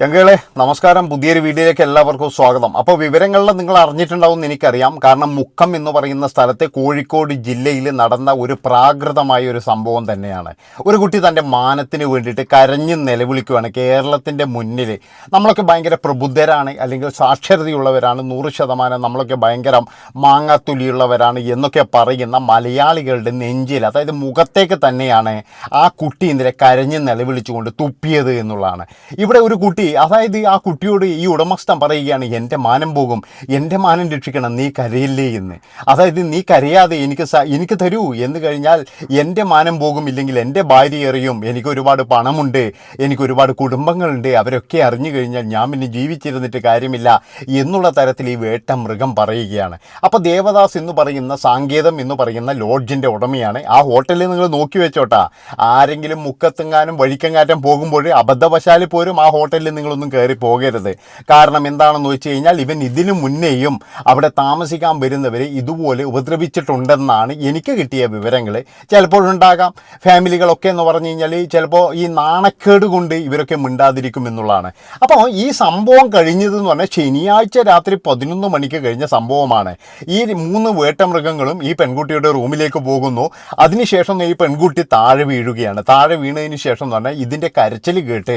ചങ്കുകളെ നമസ്കാരം. പുതിയൊരു വീഡിയോയിലേക്ക് എല്ലാവർക്കും സ്വാഗതം. അപ്പോൾ വിവരങ്ങളിൽ നിങ്ങൾ അറിഞ്ഞിട്ടുണ്ടാവും എന്ന് എനിക്കറിയാം. കാരണം മുഖം എന്ന് പറയുന്ന സ്ഥലത്തെ കോഴിക്കോട് ജില്ലയിൽ നടന്ന ഒരു പ്രാകൃതമായ ഒരു സംഭവം തന്നെയാണ്. ഒരു കുട്ടി തന്റെ മാനത്തിന് വേണ്ടിയിട്ട് കരഞ്ഞ് നിലവിളിക്കുകയാണ് കേരളത്തിന്റെ മുന്നിൽ നമ്മളൊക്കെ ഭയങ്കര പ്രബുദ്ധരാണ് അല്ലെങ്കിൽ സാക്ഷരതയുള്ളവരാണ് നൂറ് ശതമാനം നമ്മളൊക്കെ ഭയങ്കര മാങ്ങാത്തുലിയുള്ളവരാണ് എന്നൊക്കെ പറയുന്ന മലയാളികളുടെ നെഞ്ചിൽ അതായത് മുഖത്തേക്ക് തന്നെയാണ് ആ കുട്ടി ഇന്നലെ കരഞ്ഞ് നിലവിളിച്ചുകൊണ്ട് തുപ്പിയത് എന്നുള്ളതാണ്. ഇവിടെ ഒരു കുട്ടി അതായത് ആ കുട്ടിയോട് ഈ ഉടമസ്ഥൻ പറയുകയാണ് എന്റെ മാനം പോകും എന്റെ മാനം രക്ഷിക്കണം നീ കരയില്ലേ എന്ന്. അതായത് നീ കരയാതെ എനിക്ക് എനിക്ക് തരൂ. എന്ന് കഴിഞ്ഞാൽ എന്റെ മാനം പോകും ഇല്ലെങ്കിൽ എന്റെ ഭാര്യ എറിയും. എനിക്ക് ഒരുപാട് പണമുണ്ട് എനിക്ക് ഒരുപാട് കുടുംബങ്ങളുണ്ട്. അവരൊക്കെ അറിഞ്ഞു കഴിഞ്ഞാൽ ഞാൻ പിന്നെ ജീവിച്ചിരുന്നിട്ട് കാര്യമില്ല എന്നുള്ള തരത്തിൽ ഈ വേട്ട മൃഗം പറയുകയാണ്. അപ്പോൾ ദേവദാസ് എന്ന് പറയുന്ന സാങ്കേതം എന്ന് പറയുന്ന ലോഡ്ജിന്റെ ഉടമയാണ്. ആ ഹോട്ടലിൽ നിങ്ങൾ നോക്കി വെച്ചോട്ടാ. ആരെങ്കിലും മുക്കത്തെങ്ങാനും വഴിക്കങ്ങാറ്റം പോകുമ്പോൾ അബദ്ധവശാൽ പോലും ആ ഹോട്ടലിൽ നിങ്ങളൊന്നും കയറി പോകരുത്. കാരണം എന്താണെന്ന് വെച്ച് കഴിഞ്ഞാൽ ഇവൻ ഇതിനു മുന്നേയും അവിടെ താമസിക്കാൻ വരുന്നവരെ ഇതുപോലെ ഉപദ്രവിച്ചിട്ടുണ്ടെന്നാണ് എനിക്ക് കിട്ടിയ വിവരങ്ങൾ ചിലപ്പോഴുണ്ടാകാം ഫാമിലികളൊക്കെ എന്ന് പറഞ്ഞു കഴിഞ്ഞാൽ ചിലപ്പോൾ ഈ നാണക്കേട് കൊണ്ട് ഇവരൊക്കെ മിണ്ടാതിരിക്കും എന്നുള്ളതാണ്. അപ്പോൾ ഈ സംഭവം കഴിഞ്ഞതെന്ന് പറഞ്ഞാൽ ശനിയാഴ്ച രാത്രി പതിനൊന്ന് മണിക്ക് കഴിഞ്ഞ സംഭവമാണ്. ഈ മൂന്ന് വേട്ടമൃഗങ്ങളും ഈ പെൺകുട്ടിയുടെ റൂമിലേക്ക് പോകുന്നു. അതിനുശേഷം ഈ പെൺകുട്ടി താഴെ വീഴുകയാണ്. താഴെ വീണതിന് ശേഷം എന്ന് പറഞ്ഞാൽ ഇതിന്റെ കരച്ചിൽ കേട്ട്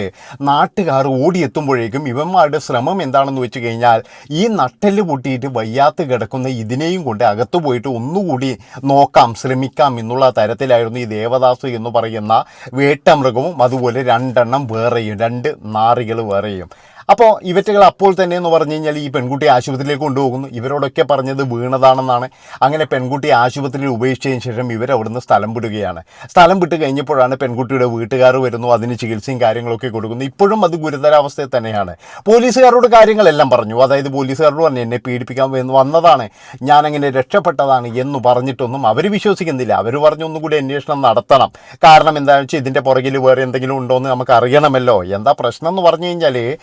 നാട്ടുകാർ ഓടിയെത്തുമ്പോഴേക്കും ഇവന്മാരുടെ ശ്രമം എന്താണെന്ന് വെച്ച് കഴിഞ്ഞാൽ ഈ നട്ടെല്ല് പൊട്ടിയിട്ട് വയ്യാത്ത കിടക്കുന്ന ഇതിനെയും കൊണ്ട് അകത്തു പോയിട്ട് ഒന്നുകൂടി നോക്കാം ശ്രമിക്കാം എന്നുള്ള തരത്തിലായിരുന്നു ഈ ദേവദാസ് എന്ന് പറയുന്ന വേട്ടമൃഗവും അതുപോലെ രണ്ടെണ്ണം വേറെയും രണ്ട് നാറികൾ വേറെയും. അപ്പോൾ ഇവറ്റകൾ അപ്പോൾ തന്നെ എന്ന് പറഞ്ഞു കഴിഞ്ഞാൽ ഈ പെൺകുട്ടി ആശുപത്രിയിലേക്ക് കൊണ്ടുപോകുന്നു. ഇവരോടൊക്കെ പറഞ്ഞത് വീണതാണെന്നാണ്. അങ്ങനെ പെൺകുട്ടി ആശുപത്രിയിൽ ഉപേക്ഷിച്ചതിന് ശേഷം ഇവർ അവിടുന്ന് സ്ഥലം വിടുകയാണ്. സ്ഥലം വിട്ട് കഴിഞ്ഞപ്പോഴാണ് പെൺകുട്ടിയുടെ വീട്ടുകാർ വരുന്നു അതിന് ചികിത്സയും കാര്യങ്ങളൊക്കെ കൊടുക്കുന്നു. ഇപ്പോഴും അത് ഗുരുതരാവസ്ഥയിൽ തന്നെയാണ്. പോലീസുകാരോട് കാര്യങ്ങളെല്ലാം പറഞ്ഞു. അതായത് പോലീസുകാരോട് പറഞ്ഞു എന്നെ പീഡിപ്പിക്കാൻ വന്ന് വന്നതാണ്. ഞാനങ്ങനെ രക്ഷപ്പെട്ടതാണ് എന്ന് പറഞ്ഞിട്ടൊന്നും അവർ വിശ്വസിക്കുന്നില്ല. അവർ പറഞ്ഞു ഒന്നുകൂടി അന്വേഷണം നടത്തണം. കാരണം എന്താണെന്ന് വെച്ചാൽ ഇതിന്റെ പുറകിൽ വേറെ എന്തെങ്കിലും ഉണ്ടോ എന്ന് നമുക്ക് അറിയണമല്ലോ എന്താ പ്രശ്നം? എന്ന് പറഞ്ഞു കഴിഞ്ഞാൽ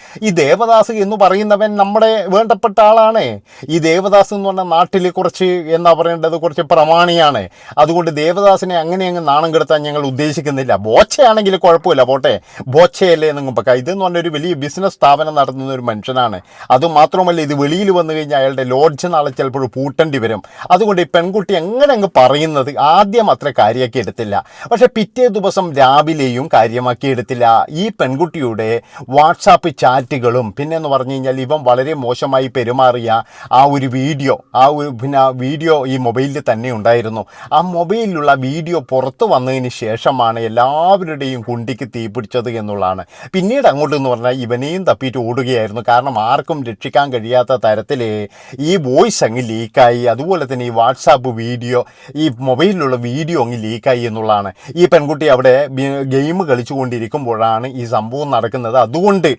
ദേവദാസ് എന്ന് പറയുന്നവൻ നമ്മുടെ വേണ്ടപ്പെട്ട ആളാണ്. ഈ ദേവദാസ് എന്ന് പറഞ്ഞാൽ നാട്ടിൽ കുറച്ച് എന്താ പറയേണ്ടത്? കുറച്ച് പ്രമാണിയാണ്. അതുകൊണ്ട് ദേവദാസിനെ അങ്ങനെ അങ്ങ് നാണം കെടുത്താൻ ഞങ്ങൾ ഉദ്ദേശിക്കുന്നില്ല. ബോച്ചയാണെങ്കിൽ കുഴപ്പമില്ല പോട്ടെ. ബോച്ചയല്ലേ എന്നും പക്ക ഇതെന്ന് പറഞ്ഞ ഒരു വലിയ ബിസിനസ് സ്ഥാപനം നടത്തുന്ന ഒരു മനുഷ്യനാണ്. അതുമാത്രമല്ല ഇത് വെളിയിൽ വന്നു കഴിഞ്ഞാൽ അയാളുടെ ലോഡ്ജ് നാളെ ചിലപ്പോൾ പൂട്ടേണ്ടി വരും. അതുകൊണ്ട് ഈ പെൺകുട്ടി എങ്ങനെ അങ്ങ് പറയുന്നത്? ആദ്യം അത്ര കാര്യമാക്കി എടുത്തില്ല. പക്ഷേ പിറ്റേ ദിവസം രാവിലെയും കാര്യമാക്കി എടുത്തില്ല. ഈ പെൺകുട്ടിയുടെ വാട്സാപ്പ് ചാറ്റുകളും പിന്നെ എന്ന് പറഞ്ഞു കഴിഞ്ഞാൽ ഇവൻ വളരെ മോശമായി പെരുമാറിയ ആ ഒരു വീഡിയോ ആ ഒരു പിന്നെ വീഡിയോ ഈ മൊബൈലിൽ തന്നെ ഉണ്ടായിരുന്നു. ആ മൊബൈലിലുള്ള വീഡിയോ പുറത്ത് വന്നതിന് ശേഷമാണ് എല്ലാവരുടെയും കുണ്ടിക്ക് തീ പിടിച്ചത് എന്നുള്ളതാണ്. പിന്നീട് അങ്ങോട്ട് എന്ന് പറഞ്ഞാൽ ഇവനെയും തപ്പിയിട്ട് ഓടുകയായിരുന്നു. കാരണം ആർക്കും രക്ഷിക്കാൻ കഴിയാത്ത തരത്തിൽ ഈ വോയിസ് അങ്ങ് ലീക്കായി. അതുപോലെ തന്നെ ഈ വാട്സാപ്പ് വീഡിയോ ഈ മൊബൈലിലുള്ള വീഡിയോ അങ്ങ് ലീക്കായി എന്നുള്ളതാണ്. ഈ പെൺകുട്ടി അവിടെ ഗെയിം കളിച്ചുകൊണ്ടിരിക്കുമ്പോഴാണ് ഈ സംഭവം നടക്കുന്നത്. അതുകൊണ്ട്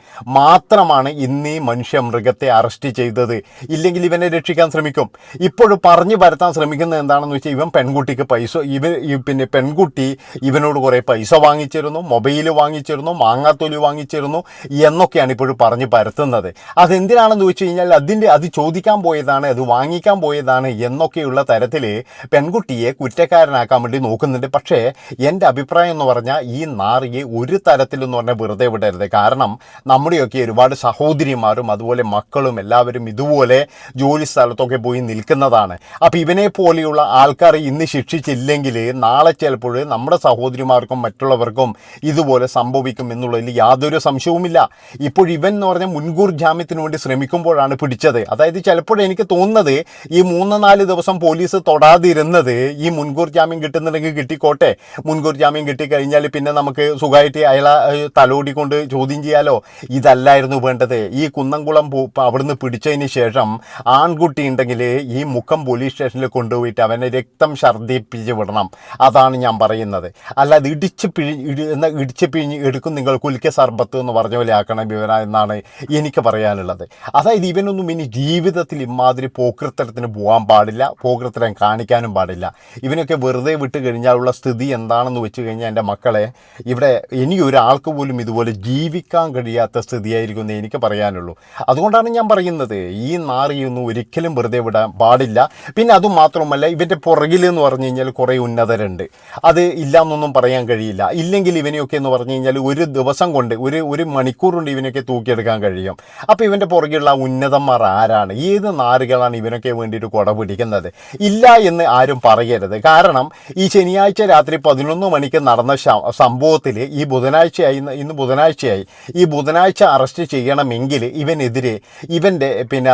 മാത്രമാണ് ഇന്ന് ഈ മനുഷ്യ മൃഗത്തെ അറസ്റ്റ് ചെയ്തത്. ഇല്ലെങ്കിൽ ഇവനെ രക്ഷിക്കാൻ ശ്രമിക്കും. ഇപ്പോഴും പറഞ്ഞു പരത്താൻ ശ്രമിക്കുന്നത് എന്താണെന്ന് വെച്ചാൽ ഇവൻ പെൺകുട്ടിക്ക് പൈസ ഇവൻ പിന്നെ പെൺകുട്ടി ഇവനോട് കുറേ പൈസ വാങ്ങിച്ചിരുന്നു മൊബൈൽ വാങ്ങിച്ചിരുന്നു മാങ്ങാത്തൊലി വാങ്ങിച്ചിരുന്നു എന്നൊക്കെയാണ് ഇപ്പോഴും പറഞ്ഞു പരത്തുന്നത്. അതെന്തിനാണെന്ന് വെച്ച് കഴിഞ്ഞാൽ അതിന്റെ അത് ചോദിക്കാൻ പോയതാണ് അത് വാങ്ങിക്കാൻ പോയതാണ് എന്നൊക്കെയുള്ള തരത്തിൽ പെൺകുട്ടിയെ കുറ്റക്കാരനാക്കാൻ വേണ്ടി നോക്കുന്നുണ്ട്. പക്ഷേ എന്റെ അഭിപ്രായം എന്ന് പറഞ്ഞാൽ ഈ നാറിയെ ഒരു തരത്തിലെന്ന് പറഞ്ഞാൽ വെറുതെ വിടരുത്. കാരണം നമ്മുടെയൊക്കെ ഒരുപാട് സഹോദരിമാരും അതുപോലെ മക്കളും എല്ലാവരും ഇതുപോലെ ജോലി സ്ഥലത്തൊക്കെ പോയി നിൽക്കുന്നതാണ്. അപ്പോൾ ഇവനെ പോലെയുള്ള ആൾക്കാർ ഇന്ന് ശിക്ഷിച്ചില്ലെങ്കിൽ നാളെ ചിലപ്പോൾ നമ്മുടെ സഹോദരിമാർക്കും മറ്റുള്ളവർക്കും ഇതുപോലെ സംഭവിക്കും എന്നുള്ളതിൽ യാതൊരു സംശയവുമില്ല. ഇപ്പോൾ ഇവൻ എന്ന് പറഞ്ഞാൽ മുൻകൂർ ജാമ്യത്തിന് വേണ്ടി ശ്രമിക്കുമ്പോഴാണ് പിടിച്ചത്. അതായത് ചിലപ്പോൾ എനിക്ക് തോന്നുന്നത് ഈ മൂന്ന് നാല് ദിവസം പോലീസ് തൊടാതിരുന്നത് ഈ മുൻകൂർ ജാമ്യം കിട്ടുന്നുണ്ടെങ്കിൽ കിട്ടിക്കോട്ടെ. മുൻകൂർ ജാമ്യം കിട്ടിക്കഴിഞ്ഞാൽ പിന്നെ നമുക്ക് സുഖമായിട്ട് അയാളെ തലോടിക്കൊണ്ട് ചോദ്യം ചെയ്യാലോ? ഇതല്ലായിരുന്നു. വേണ്ടത്. ഈ കുന്നംകുളം അവിടുന്ന് പിടിച്ചതിന് ശേഷം ആൺകുട്ടി ഉണ്ടെങ്കിൽ ഈ മുഖം പോലീസ് സ്റ്റേഷനിൽ കൊണ്ടുപോയിട്ട് അവനെ രക്തം ഛർദ്ദിപ്പിച്ച് വിടണം. അതാണ് ഞാൻ പറയുന്നത്. അല്ലാതെ ഇടിച്ച് പിഴി ഇടി ഇടിച്ച് പിഴിഞ്ഞ് എടുക്കും നിങ്ങൾ കുലിക്ക സർബത്ത് എന്ന് പറഞ്ഞ പോലെ ആക്കണം ഇവന എന്നാണ് എനിക്ക് പറയാനുള്ളത്. അതായത് ഇവനൊന്നും ഇനി ജീവിതത്തിൽ ഇമാതിരി പോക്കൃത്തരത്തിന് പോകാൻ പാടില്ല പോക്കൃത്തരം കാണിക്കാനും പാടില്ല. ഇവനൊക്കെ വെറുതെ വിട്ട് കഴിഞ്ഞാലുള്ള സ്ഥിതി എന്താണെന്ന് വെച്ച് കഴിഞ്ഞാൽ എന്റെ മക്കളെ ഇവിടെ ഇനി ഒരാൾക്ക് പോലും ഇതുപോലെ ജീവിക്കാൻ കഴിയാത്ത സ്ഥിതിയായിരിക്കും. ആലോചിക്കുമെന്ന് എനിക്ക് പറയാനുള്ളൂ. അതുകൊണ്ടാണ് ഞാൻ പറയുന്നത് ഈ നാറിയൊന്നും ഒരിക്കലും വെറുതെ വിടാൻ പാടില്ല. പിന്നെ അതുമാത്രമല്ല ഇവന്റെ പുറകിൽ എന്ന് പറഞ്ഞു കഴിഞ്ഞാൽ കുറേ ഉന്നതരുണ്ട്. അത് ഇല്ലയെന്നൊന്നും പറയാൻ കഴിയില്ല. ഇല്ലെങ്കിൽ ഇവനെയൊക്കെ എന്ന് പറഞ്ഞു കഴിഞ്ഞാൽ ഒരു ദിവസം കൊണ്ട് ഒരു ഒരു മണിക്കൂർ കൊണ്ട് ഇവനൊക്കെ തൂക്കിയെടുക്കാൻ കഴിയും. അപ്പോൾ ഇവന്റെ പുറകിലുള്ള ഉന്നതന്മാർ ആരാണ്? ഏത് നാറുകളാണ് ഇവനൊക്കെ വേണ്ടിയിട്ട് കുട പിടിക്കുന്നത്? ഇല്ല എന്ന് ആരും പറയരുത്. കാരണം ഈ ശനിയാഴ്ച രാത്രി പതിനൊന്ന് മണിക്ക് നടന്ന സംഭവത്തിൽ ഈ ബുധനാഴ്ചയായി ഇന്ന് ബുധനാഴ്ചയായി. ഈ ബുധനാഴ്ച അറസ്റ്റ് ചെയ്യണമെങ്കിൽ ഇവനെതിരെ ഇവന്റെ പിന്നെ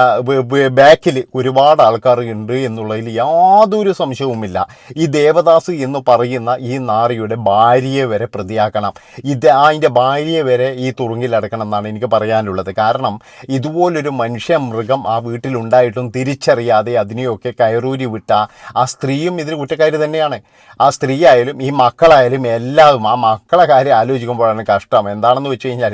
ബാക്കിൽ ഒരുപാട് ആൾക്കാർ ഉണ്ട് എന്നുള്ളതിൽ യാതൊരു സംശയവുമില്ല. ഈ ദേവദാസ് എന്ന് പറയുന്ന ഈ നാറിയുടെ ഭാര്യയെ വരെ പ്രതിയാക്കണം. ഇത് അതിന്റെ ഭാര്യയെ വരെ ഈ തുറുങ്കിലടക്കണം എന്നാണ് എനിക്ക് പറയാനുള്ളത്. കാരണം ഇതുപോലൊരു മനുഷ്യ മൃഗം ആ വീട്ടിലുണ്ടായിട്ടും തിരിച്ചറിയാതെ അതിനെയൊക്കെ കയറൂരി വിട്ട ആ സ്ത്രീയും ഇതിന് കുറ്റക്കാരി തന്നെയാണ്. ആ സ്ത്രീ ആയാലും ഈ മക്കളായാലും എല്ലാവരും ആ മക്കളെ കാര്യം ആലോചിക്കുമ്പോഴാണ് കഷ്ടം. എന്താണെന്ന് വെച്ച് കഴിഞ്ഞാൽ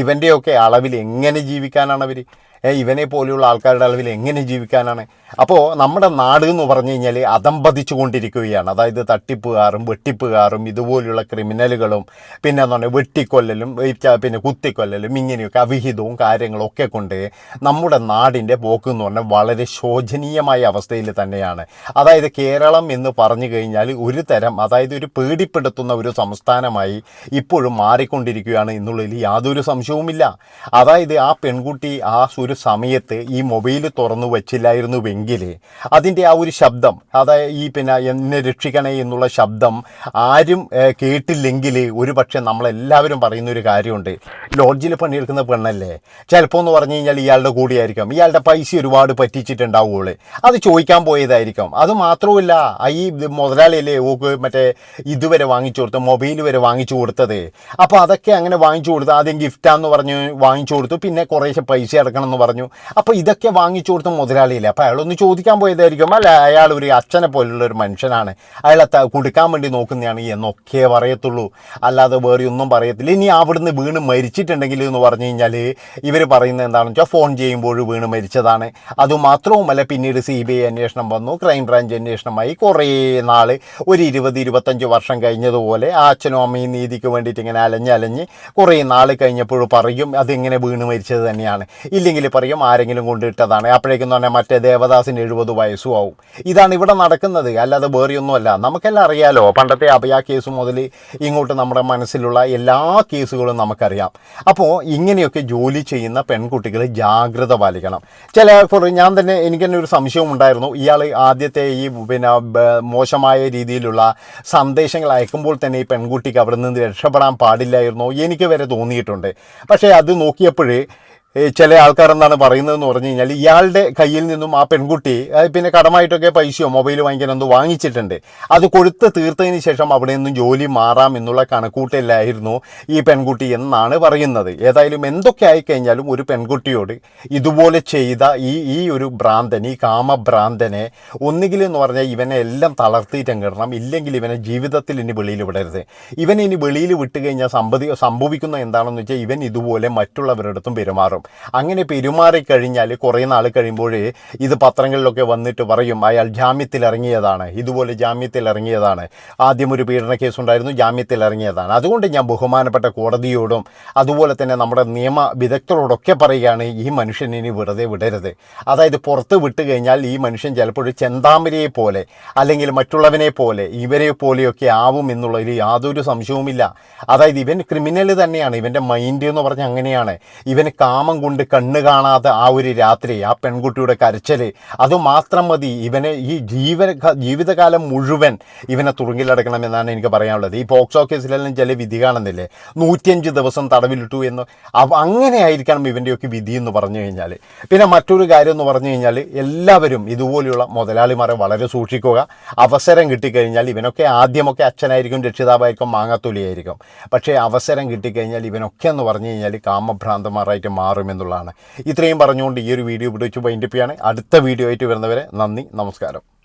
ഇവന്റെയൊക്കെ അളവിൽ എങ്ങനെ ജീവിക്കാനാണ് അവർ ഇവനെ പോലെയുള്ള ആൾക്കാരുടെ അളവിൽ എങ്ങനെ ജീവിക്കാനാണ്? അപ്പോൾ നമ്മുടെ നാട് എന്ന് പറഞ്ഞു കഴിഞ്ഞാൽ അതമ്പതിച്ചു കൊണ്ടിരിക്കുകയാണ് അതായത് തട്ടിപ്പുകാരും വെട്ടിപ്പുകാരും ഇതുപോലെയുള്ള ക്രിമിനലുകളും പിന്നെ എന്താ പറയുക വെട്ടിക്കൊല്ലലും പിന്നെ കുത്തിക്കൊല്ലലും ഇങ്ങനെയൊക്കെ അവിഹിതവും കാര്യങ്ങളും ഒക്കെ കൊണ്ട് നമ്മുടെ നാടിന്റെ പോക്ക് എന്ന് പറഞ്ഞാൽ വളരെ ശോചനീയമായ അവസ്ഥയിൽ തന്നെയാണ്. അതായത് കേരളം എന്ന് പറഞ്ഞു കഴിഞ്ഞാൽ ഒരു തരം അതായത് ഒരു പേടിപ്പെടുത്തുന്ന ഒരു സംസ്ഥാനമായി ഇപ്പോഴും മാറിക്കൊണ്ടിരിക്കുകയാണ് എന്നുള്ളതിൽ യാതൊരു സംശയവുമില്ല. അതായത് ആ പെൺകുട്ടി ആ ഒരു സമയത്ത് ഈ മൊബൈൽ തുറന്നു വച്ചില്ലായിരുന്നുവെങ്കിൽ അതിന്റെ ആ ഒരു ശബ്ദം അതായത് ഈ പിന്നെ എന്നെ രക്ഷിക്കണേ എന്നുള്ള ശബ്ദം ആരും കേട്ടില്ലെങ്കിൽ ഒരു പക്ഷേ നമ്മളെല്ലാവരും പറയുന്ന ഒരു കാര്യമുണ്ട് ലോഡ്ജിൽ പണിയെടുക്കുന്ന പെണ്ണല്ലേ? ചിലപ്പോൾ എന്ന് പറഞ്ഞു കഴിഞ്ഞാൽ ഇയാളുടെ കൂടിയായിരിക്കും. ഇയാളുടെ പൈസ ഒരുപാട് പറ്റിച്ചിട്ടുണ്ടാവുകയുള്ളു. അത് ചോദിക്കാൻ പോയതായിരിക്കും. അത് മാത്രവുമല്ല ഈ മുതലാളിയല്ലേ ഓക്ക് മറ്റേ ഇതുവരെ വാങ്ങിച്ചു കൊടുത്ത മൊബൈൽ വരെ വാങ്ങിച്ചു കൊടുത്തത്? അപ്പോൾ അതൊക്കെ അങ്ങനെ വാങ്ങിച്ചു കൊടുത്തു ആദ്യം ഗിഫ്റ്റാന്ന് പറഞ്ഞ് വാങ്ങിച്ചു കൊടുത്തു. പിന്നെ കുറേശ്ശെ പൈസ അടക്കണം എന്ന് പറഞ്ഞു. അപ്പോൾ ഇതൊക്കെ വാങ്ങിച്ചു കൊടുത്ത മുതലാളിയില്ല? അപ്പോൾ അയാളൊന്ന് ചോദിക്കാൻ പോയതായിരിക്കും. അല്ല അയാൾ ഒരു അച്ഛനെ പോലുള്ള ഒരു മനുഷ്യനാണ്. അയാളെ കൊടുക്കാൻ വേണ്ടി നോക്കുന്നതാണ് എന്നൊക്കെ പറയത്തുള്ളൂ. അല്ലാതെ വേറെ ഒന്നും പറയത്തില്ല. ഇനി അവിടുന്ന് വീണ് മരിച്ചിട്ടുണ്ടെങ്കിൽ എന്ന് പറഞ്ഞു കഴിഞ്ഞാൽ ഇവർ പറയുന്നത് എന്താണെന്ന് വെച്ചാൽ ഫോൺ ചെയ്യുമ്പോൾ വീണ് മരിച്ചതാണ്. അതുമാത്രവുമല്ല പിന്നീട് സി ബി ഐ അന്വേഷണം വന്നു. ക്രൈംബ്രാഞ്ച് അന്വേഷണമായി കുറേ നാൾ ഒരു ഇരുപത് ഇരുപത്തഞ്ച് വർഷം കഴിഞ്ഞതുപോലെ ആ അച്ഛനും അമ്മയും നീതിക്ക് വേണ്ടിയിട്ട് ഇങ്ങനെ അലഞ്ഞലഞ്ഞ് കുറേ നാൾ കഴിഞ്ഞപ്പോൾ പറയും അതിങ്ങനെ വീണ് മരിച്ചത് തന്നെയാണ്. ഇല്ലെങ്കിൽ പറയും ആരെങ്കിലും കൊണ്ടിട്ടതാണ്. അപ്പോഴേക്കും പറഞ്ഞാൽ മറ്റേ ദേവദാസിന് എഴുപത് വയസ്സും ആവും. ഇതാണ് ഇവിടെ നടക്കുന്നത്. അല്ലാതെ വേറെയൊന്നുമല്ല. നമുക്കെല്ലാം അറിയാലോ പണ്ടത്തെ അഭയ കേസ് മുതൽ ഇങ്ങോട്ട് നമ്മുടെ മനസ്സിലുള്ള എല്ലാ കേസുകളും നമുക്കറിയാം. അപ്പോൾ ഇങ്ങനെയൊക്കെ ജോലി ചെയ്യുന്ന പെൺകുട്ടികൾ ജാഗ്രത പാലിക്കണം. ചില ഞാൻ തന്നെ എനിക്ക് തന്നെ ഒരു സംശയം ഉണ്ടായിരുന്നു. ഇയാൾ ആദ്യത്തെ ഈ പിന്നെ മോശമായ രീതിയിലുള്ള സന്ദേശങ്ങൾ അയക്കുമ്പോൾ തന്നെ ഈ പെൺകുട്ടിക്ക് അവിടെ നിന്ന് രക്ഷപ്പെടാൻ പാടില്ലായിരുന്നു. എനിക്ക് വരെ തോന്നിയിട്ടുണ്ട്. പക്ഷേ അത് നോക്കിയപ്പോഴേ ചില ആൾക്കാർ എന്താണ് പറയുന്നതെന്ന് പറഞ്ഞു കഴിഞ്ഞാൽ ഇയാളുടെ കയ്യിൽ നിന്നും ആ പെൺകുട്ടി പിന്നെ കടമായിട്ടൊക്കെ പൈസയോ മൊബൈൽ വാങ്ങിക്കാൻ എന്തോ വാങ്ങിച്ചിട്ടുണ്ട്. അത് കൊടുത്ത് തീർത്തതിന് ശേഷം അവിടെ നിന്നും ജോലി മാറാം എന്നുള്ള കണക്കൂട്ടലായിരുന്നു ഈ പെൺകുട്ടി എന്നാണ് പറയുന്നത്. ഏതായാലും എന്തൊക്കെ ആയിക്കഴിഞ്ഞാലും ഒരു പെൺകുട്ടിയോട് ഇതുപോലെ ചെയ്ത ഈ ഈ ഒരു ഭ്രാന്തൻ ഈ കാമഭ്രാന്തനെ ഒന്നുകിൽ എന്ന് പറഞ്ഞാൽ ഇവനെ എല്ലാം തളർത്തിയിട്ടും കിടണം. ഇല്ലെങ്കിൽ ഇവനെ ജീവിതത്തിൽ ഇനി വെളിയിൽ വിടരുത്. ഇവനെ ഇനി വെളിയിൽ വിട്ടുകഴിഞ്ഞാൽ സംഭവി സംഭവിക്കുന്ന എന്താണെന്ന് വെച്ചാൽ ഇവൻ ഇതുപോലെ മറ്റുള്ളവരുടെ അടുത്തും പെരുമാറും. പെരുമാറും അങ്ങനെ പെരുമാറിക്കഴിഞ്ഞാൽ കുറേ നാൾ കഴിയുമ്പോൾ ഇത് പത്രങ്ങളിലൊക്കെ വന്നിട്ട് പറയും അയാൾ ജാമ്യത്തിൽ ഇറങ്ങിയതാണ്. ഇതുപോലെ ജാമ്യത്തിൽ ഇറങ്ങിയതാണ്. ആദ്യം ഒരു പീഡന കേസ് ഉണ്ടായിരുന്നു ജാമ്യത്തിൽ ഇറങ്ങിയതാണ്. അതുകൊണ്ട് ഞാൻ ബഹുമാനപ്പെട്ട കോടതിയോടും അതുപോലെ തന്നെ നമ്മുടെ നിയമ വിദഗ്ധരോടൊക്കെ പറയുകയാണ് ഈ മനുഷ്യനെ വെറുതെ വിടരുത്. അതായത് പുറത്ത് വിട്ട് കഴിഞ്ഞാൽ ഈ മനുഷ്യൻ ചിലപ്പോൾ ചെന്താമരയെ പോലെ അല്ലെങ്കിൽ മറ്റുള്ളവനെ പോലെ ഇവരെ പോലെയൊക്കെ ആവും എന്നുള്ളതിൽ യാതൊരു സംശയവുമില്ല. അതായത് ഇവൻ ക്രിമിനൽ തന്നെയാണ് ഇവന്റെ മൈൻഡ് എന്ന് പറഞ്ഞാൽ അങ്ങനെയാണ്. ഇവന് കാമ കാമം കൊണ്ട് കണ്ണ് കാണാതെ ആ ഒരു രാത്രി ആ പെൺകുട്ടിയുടെ കരച്ചൽ അതുമാത്രം മതി. ഇവനെ ഈ ജീവ ജീവിതകാലം മുഴുവൻ ഇവനെ തുറങ്കിലടക്കണമെന്നാണ് എനിക്ക് പറയാനുള്ളത്. ഈ പോക്സോ കേസിലെല്ലാം ചില വിധി കാണുന്നില്ലേ? നൂറ്റിയഞ്ച് ദിവസം തടവിലിട്ടു എന്ന്. അങ്ങനെ ആയിരിക്കണം ഇവന്റെയൊക്കെ വിധി എന്ന് പറഞ്ഞു കഴിഞ്ഞാൽ പിന്നെ മറ്റൊരു കാര്യം എന്ന് പറഞ്ഞു കഴിഞ്ഞാൽ എല്ലാവരും ഇതുപോലെയുള്ള മുതലാളിമാരെ വളരെ സൂക്ഷിക്കുക. അവസരം കിട്ടിക്കഴിഞ്ഞാൽ ഇവനൊക്കെ ആദ്യമൊക്കെ അച്ഛനായിരിക്കും രക്ഷിതാവായിരിക്കും മാങ്ങാത്തൊലിയായിരിക്കും. പക്ഷേ അവസരം കിട്ടിക്കഴിഞ്ഞാൽ ഇവനൊക്കെ എന്ന് പറഞ്ഞു കഴിഞ്ഞാൽ കാമഭ്രാന്തമാരായിട്ട് മാറും. മാറുമെന്നുള്ളതാണ് ഇത്രയും പറഞ്ഞുകൊണ്ട് ഈ ഒരു വീഡിയോ ഇവിടെ വെച്ച് വൈൻഡപ്പ് അടുത്ത വീഡിയോ ആയിട്ട് വരുന്നവരെ നന്ദി നമസ്കാരം.